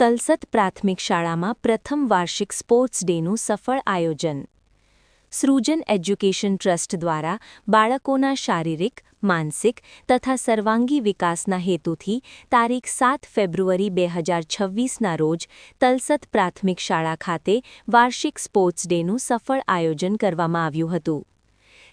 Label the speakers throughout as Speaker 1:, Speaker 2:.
Speaker 1: તલસત પ્રાથમિક શાળામાં પ્રથમ વાર્ષિક સ્પોર્ટ્સ ડેનું સફળ આયોજન. સૃજન એજ્યુકેશન ટ્રસ્ટ દ્વારા બાળકોના શારીરિક, માનસિક તથા સર્વાંગી વિકાસના હેતુથી તારીખ સાત ફેબ્રુઆરી બે હજાર છવ્વીસના રોજ તલસત પ્રાથમિક શાળા ખાતે વાર્ષિક સ્પોર્ટ્સ ડેનું સફળ આયોજન કરવામાં આવ્યું હતું.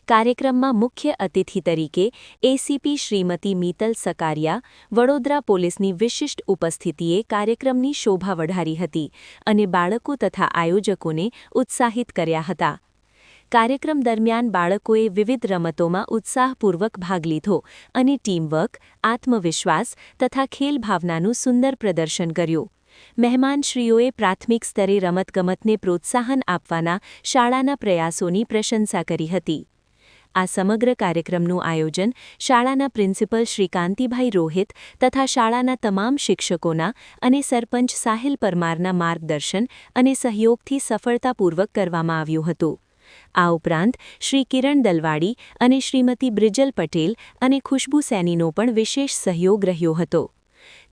Speaker 1: કાર્યક્રમમાં મુખ્ય અતિથિ તરીકે એસીપી શ્રીમતી મીતલ સકારિયા, વડોદરા પોલીસની વિશિષ્ટ ઉપસ્થિતિએ કાર્યક્રમની શોભા વઢારી હતી અને બાળકો તથા આયોજકોને ઉત્સાહિત કર્યા હતા. કાર્યક્રમ દરમિયાન બાળકોએ વિવિધ રમતોમાં ઉત્સાહપૂર્વક ભાગ લીધો અને ટીમવર્ક, આત્મવિશ્વાસ તથા ખેલભાવનાનું સુંદર પ્રદર્શન કર્યું. મહેમાનશ્રીઓએ પ્રાથમિક સ્તરે રમતગમતને પ્રોત્સાહન આપવાના શાળાના પ્રયાસોની પ્રશંસા કરી હતી. આ સમગ્ર કાર્યક્રમનું આયોજન શાળાના પ્રિન્સિપલ શ્રી કાંતિભાઈ રોહિત તથા શાળાના તમામ શિક્ષકોના અને સરપંચ સાહિલ પરમારના માર્ગદર્શન અને સહયોગથી સફળતાપૂર્વક કરવામાં આવ્યું હતું. આ ઉપરાંત શ્રી કિરણ દલવાડી અને શ્રીમતી બ્રિજલ પટેલ અને ખુશ્બુ સૈનીનો પણ વિશેષ સહયોગ રહ્યો હતો.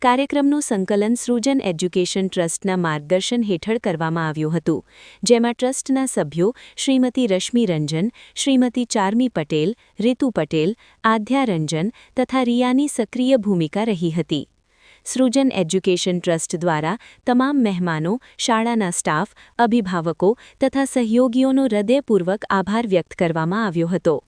Speaker 1: કાર્યક્રમનું સંકલન સૃજન એજ્યુકેશન ટ્રસ્ટના માર્ગદર્શન હેઠળ કરવામાં આવ્યું હતું, જેમાં ટ્રસ્ટના સભ્યો શ્રીમતી રશ્મિ રંજન, શ્રીમતી ચારમી પટેલ, રીતુ પટેલ, આધ્યા રંજન તથા રિયાની સક્રિય ભૂમિકા રહી હતી. સૃજન એજ્યુકેશન ટ્રસ્ટ દ્વારા તમામ મહેમાનો, શાળાના સ્ટાફ, અભિભાવકો તથા સહયોગીઓનો હૃદયપૂર્વક આભાર વ્યક્ત કરવામાં આવ્યો હતો.